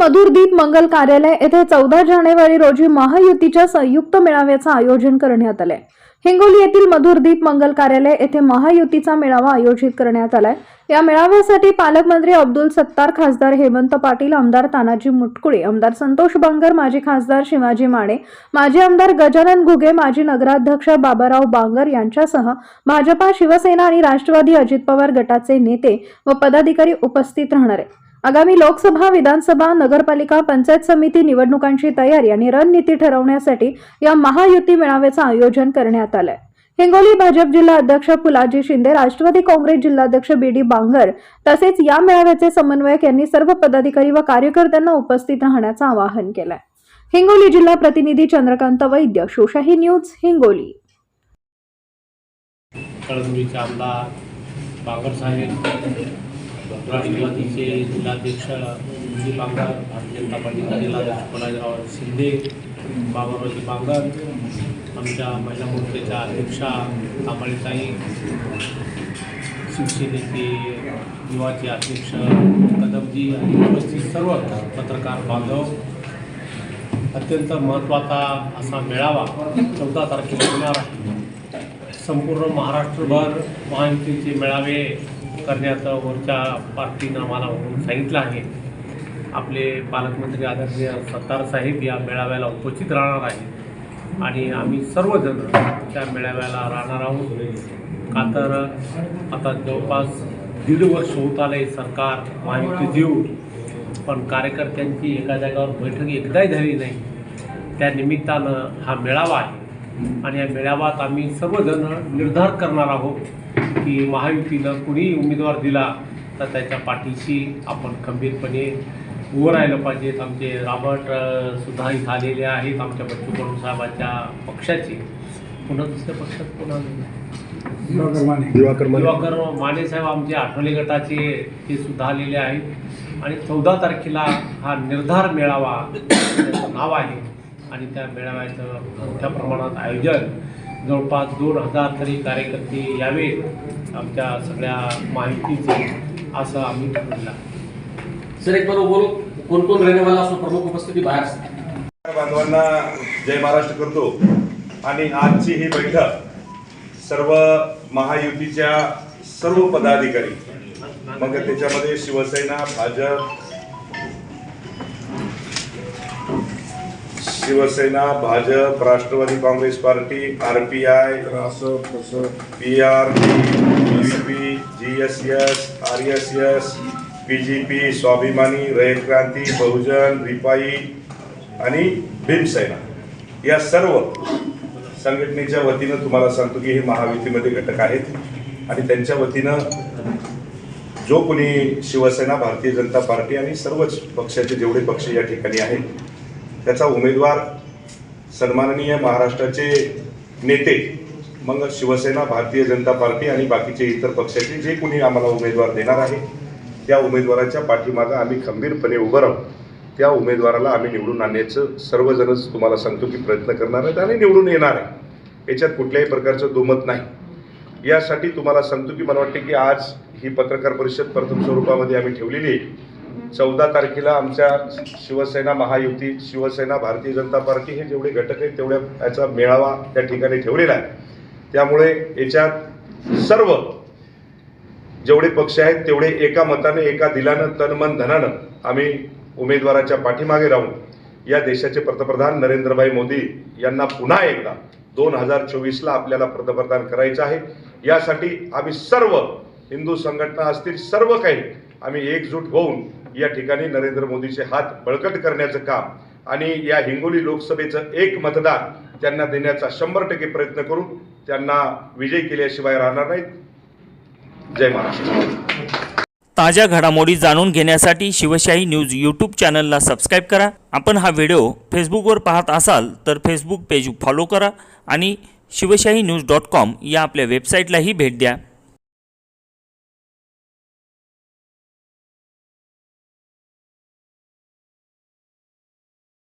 मधुरदीप मंगल कार्यालय येथे चौदा जानेवारी रोजी महायुतीच्या संयुक्त मेळाव्याचं आयोजन करण्यात आलंय. हिंगोली येथील मधुरदीप मंगल कार्यालय येथे महायुतीचा मेळावा आयोजित करण्यात आलाय. या मेळाव्यासाठी पालकमंत्री अब्दुल सत्तार खासदार हेमंत पाटील आमदार तानाजी मुटकुळे आमदार संतोष बांगर माजी खासदार शिवाजी माने माजी आमदार गजानन घुगे माजी नगराध्यक्ष बाबाराव बांगर यांच्यासह भाजपा शिवसेना आणि राष्ट्रवादी अजित पवार गटाचे नेते व पदाधिकारी उपस्थित राहणार आहेत. आगामी लोकसभा विधानसभा नगरपालिका पंचायत समिती निवडणुकांची तयारी आणि रणनीती ठरवण्यासाठी या महायुती मेळाव्याचं आयोजन करण्यात आलंय. हिंगोली भाजप जिल्हा अध्यक्ष फुलाजी शिंदे राष्ट्रवादी काँग्रेस जिल्हाध्यक्ष बी डी बांगर तसेच या मेळाव्याचे समन्वयक यांनी सर्व पदाधिकारी व कार्यकर्त्यांना उपस्थित राहण्याचं आवाहन केलंय. हिंगोली जिल्हा प्रतिनिधी चंद्रकांत वैद्य शोशाही न्यूज हिंगोली. कळंबीचे आमदार बांगर साहेब राष्ट्रवादीचे जिल्हाध्यक्ष विजय बांगर भारतीय जनता पार्टीचे जिल्हाध्यक्ष पलाजीराव शिंदे बाबारावजी बांगर आमच्या महिला मोर्चाच्या अध्यक्षा कांबळीताई शिवसेनेचे युवाचे अध्यक्ष कदमजी आणि उपस्थित सर्व पत्रकार बांधव. अत्यंत महत्त्वाचा असा मेळावा चौदा तारखेला होणार आहे. संपूर्ण महाराष्ट्रभर महायुतीचे मेळावे करण्याचं वरच्या पार्टीनं आम्हाला सांगितलं आहे. आपले पालकमंत्री आदरणीय सत्तार साहेब या मेळाव्याला उपस्थित राहणार आहे आणि आम्ही सर्वजण त्या मेळाव्याला राहणार आहोत. का तर आता जवळपास दीड वर्ष होत आले सरकार माहिती देऊ पण कार्यकर्त्यांची एका जागेवर बैठक एकदाही झाली नाही. त्या निमित्तानं हा मेळावा आहे. आणि या मेळाव्यात आम्ही सर्वजण निर्धार करणार आहोत की महायुतीनं कुणी उमेदवार दिला तर त्याच्या पाठीशी आपण खंबीरपणे उभं राहिलं पाहिजेत आमचे राबर्ट सुद्धा इथं आलेले आहेत आमच्या बच्चू कडू साहेबांच्या पक्षाचे. पुन्हा दुसऱ्या पक्षात कोण आले दिवाकर माने. दिवाकर माने साहेब आमचे आठवले गटाचे ते सुद्धा आलेले आहेत. आणि चौदा तारखेला हा निर्धार मेळावा त्याचं नाव आहे. आणि त्या मेळाव्याचं मोठ्या प्रमाणात आयोजन जवळपास दोन हजार तरी कार्यकर्ते यावेत आमच्या सगळ्या माहितीचे असं आम्ही ठरवलं. सर एक बार बोलो कोण कोण रहने वाला असो प्रमुख उपस्थिती बाहेर. बांधवांना जय महाराष्ट्र करतो आणि आजची ही बैठक सर्व महायुतीच्या सर्व पदाधिकारी मग त्याच्यामध्ये Shiv Sena Bhajap Shiv Sena Bhajap Rashtravadi Congress party R P I P R P G S S R S S P G P Swabhimani Rayat Kranti बहुजन रिपाई आणि भीमसेना. या सर्व संघटनेच्या वतीनं तुम्हाला सांगतो की हे महायुतीमध्ये घटक आहेत आणि त्यांच्या वतीनं जो कोणी शिवसेना भारतीय जनता पार्टी आणि सर्वच पक्षाचे जेवढे पक्ष या ठिकाणी आहेत त्याचा उमेदवार सन्माननीय महाराष्ट्राचे नेते मग शिवसेना भारतीय जनता पार्टी आणि बाकीचे इतर पक्षाचे जे कोणी आम्हाला उमेदवार देणार आहे त्या उमेदवाराच्या पाठीमागं आम्ही खंबीरपणे उभं राहू. त्या उमेदवाराला आम्ही निवडून आणण्याचं सर्वजणच तुम्हाला सांगतो की प्रयत्न करणार आहेत आणि निवडून येणार आहे याच्यात कुठल्याही प्रकारचं दुमत नाही. यासाठी तुम्हाला सांगतो की मला वाटते की आज ही पत्रकार परिषद प्रथम स्वरूपामध्ये आम्ही ठेवलेली आहे. चौदा तारखेला आमच्या शिवसेना महायुती शिवसेना भारतीय जनता पार्टी हे जेवढे घटक आहेत तेवढ्या याचा मेळावा त्या ठिकाणी ठेवलेला आहे. त्यामुळे याच्यात सर्व जेवढे पक्ष आहेत तेवढे एका मताने एका दिलानं तन मन धनानं आम्ही उमेदवाराच्या पाठीमागे राहून या देशाचे पंतप्रधान नरेंद्रभाई मोदी यांना पुन्हा एकदा दोन हजार चोवीसला आपल्याला पंतप्रधान करायचं आहे. यासाठी आम्ही सर्व हिंदू संघटना असतील सर्व काही आम्ही एकजूट होऊन या ठिकाणी नरेंद्र मोदीचे हात बळकट करण्याचं काम आणि या हिंगोली लोकसभेचं एक मतदान त्यांना देण्याचा शंभर टक्के प्रयत्न करून त्यांना विजय केल्याशिवाय राहणार नाहीत. जय महाराष्ट्र. ताज्या घडामोडी जाणून घेण्यासाठी शिवशाही न्यूज यूट्यूब चॅनलला सबस्क्राईब करा. आपण हा व्हिडिओ फेसबुकवर पाहत असाल तर फेसबुक पेज फॉलो करा आणि शिवशाही न्यूज डॉट कॉम या आपल्या वेबसाईटलाही भेट द्या.